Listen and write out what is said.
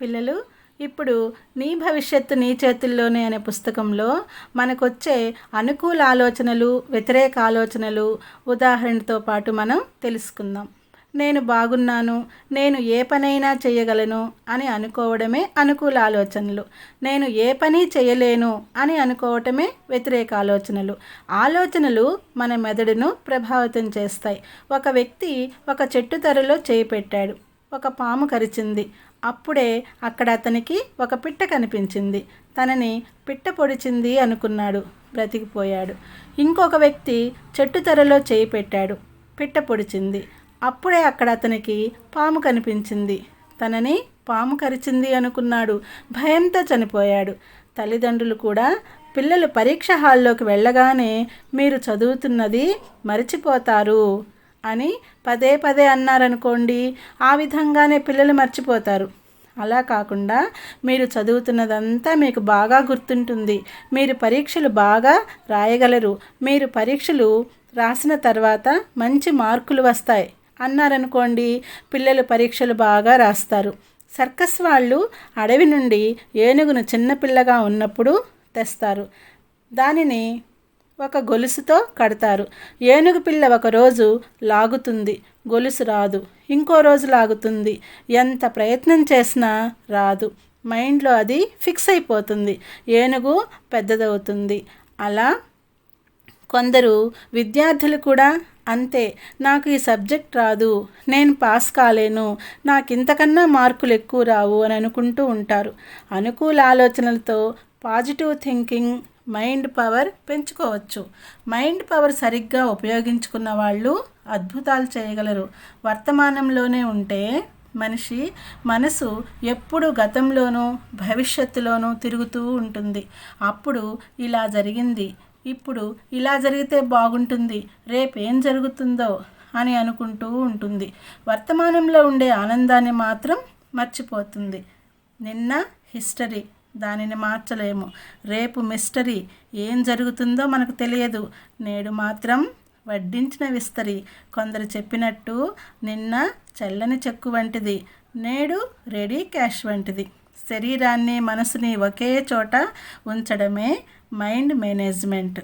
పిల్లలు ఇప్పుడు నీ భవిష్యత్తు నీ చేతుల్లోనే అనే పుస్తకంలో మనకొచ్చే అనుకూల ఆలోచనలు వ్యతిరేక ఆలోచనలు ఉదాహరణతో పాటు మనం తెలుసుకుందాం. నేను బాగున్నాను నేను ఏ పనైనా చేయగలను అని అనుకోవడమే అనుకూల ఆలోచనలు. నేను ఏ పని చేయలేను అని అనుకోవటమే వ్యతిరేక ఆలోచనలు. ఆలోచనలు మన మెదడును ప్రభావితం చేస్తాయి. ఒక వ్యక్తి ఒక చెట్టు తరలో చేయి పెట్టాడు. ఒక పాము కరిచింది. అప్పుడే అక్కడ అతనికి ఒక పిట్ట కనిపించింది. తనని పిట్ట పొడిచింది అనుకున్నాడు. బ్రతికిపోయాడు. ఇంకొక వ్యక్తి చెట్టు తెరలో చేయి పెట్టాడు. పిట్ట పొడిచింది. అప్పుడే అక్కడ అతనికి పాము కనిపించింది. తనని పాము కరిచింది అనుకున్నాడు. భయంతో చనిపోయాడు. తల్లిదండ్రులు కూడా పిల్లలు పరీక్ష హాల్లోకి వెళ్ళగానే మీరు చదువుతున్నది మర్చిపోతారు. అని పదే పదే అన్నారనుకోండి ఆ విధంగానే పిల్లలు మర్చిపోతారు. అలా కాకుండా మీరు చదువుతున్నదంతా మీకు బాగా గుర్తుంటుంది. మీరు పరీక్షలు బాగా రాయగలరు. మీరు పరీక్షలు రాసిన తర్వాత మంచి మార్కులు వస్తాయి. అన్నారనుకోండి పిల్లలు పరీక్షలు బాగా రాస్తారు. సర్కస్ వాళ్ళు అడవి నుండి ఏనుగును చిన్నపిల్లగా ఉన్నప్పుడు తెస్తారు. దానిని ఒక గొలుసుతో కడతారు. ఏనుగు పిల్ల ఒకరోజు లాగుతుంది. గొలుసు రాదు. ఇంకో రోజు లాగుతుంది. ఎంత ప్రయత్నం చేసినా రాదు. మైండ్లో అది ఫిక్స్ అయిపోతుంది. ఏనుగు పెద్దదవుతుంది. అలా కొందరు విద్యార్థులు కూడా అంతే. నాకు ఈ సబ్జెక్ట్ రాదు. నేను పాస్ కాలేను. నాకు ఇంతకన్నా మార్కులు ఎక్కువ రావు అని అనుకుంటూ ఉంటారు. అనుకూల ఆలోచనలతో పాజిటివ్ థింకింగ్ మైండ్ పవర్ పెంచుకోవచ్చు. మైండ్ పవర్ సరిగ్గా ఉపయోగించుకున్న వాళ్ళు అద్భుతాలు చేయగలరు. వర్తమానంలోనే ఉంటే మనిషి మనసు ఎప్పుడు గతంలోనూ భవిష్యత్తులోనూ తిరుగుతూ ఉంటుంది. అప్పుడు ఇలా జరిగింది ఇప్పుడు ఇలా జరిగితే బాగుంటుంది రేపేం జరుగుతుందో అని అనుకుంటూ ఉంటుంది. వర్తమానంలో ఉండే ఆనందాన్ని మాత్రం మర్చిపోతుంది. నిన్న హిస్టరీ. దానిని మార్చలేము. రేపు మిస్టరీ ఏం జరుగుతుందో మనకు తెలియదు. నేడు మాత్రం వడ్డించిన విస్తరి. కొందరు చెప్పినట్టు నిన్న చల్లని చెక్కు వంటిది. నేడు రెడీ క్యాష్ వంటిది. శరీరాన్ని మనసుని ఒకే చోట ఉంచడమే మైండ్ మేనేజ్మెంట్.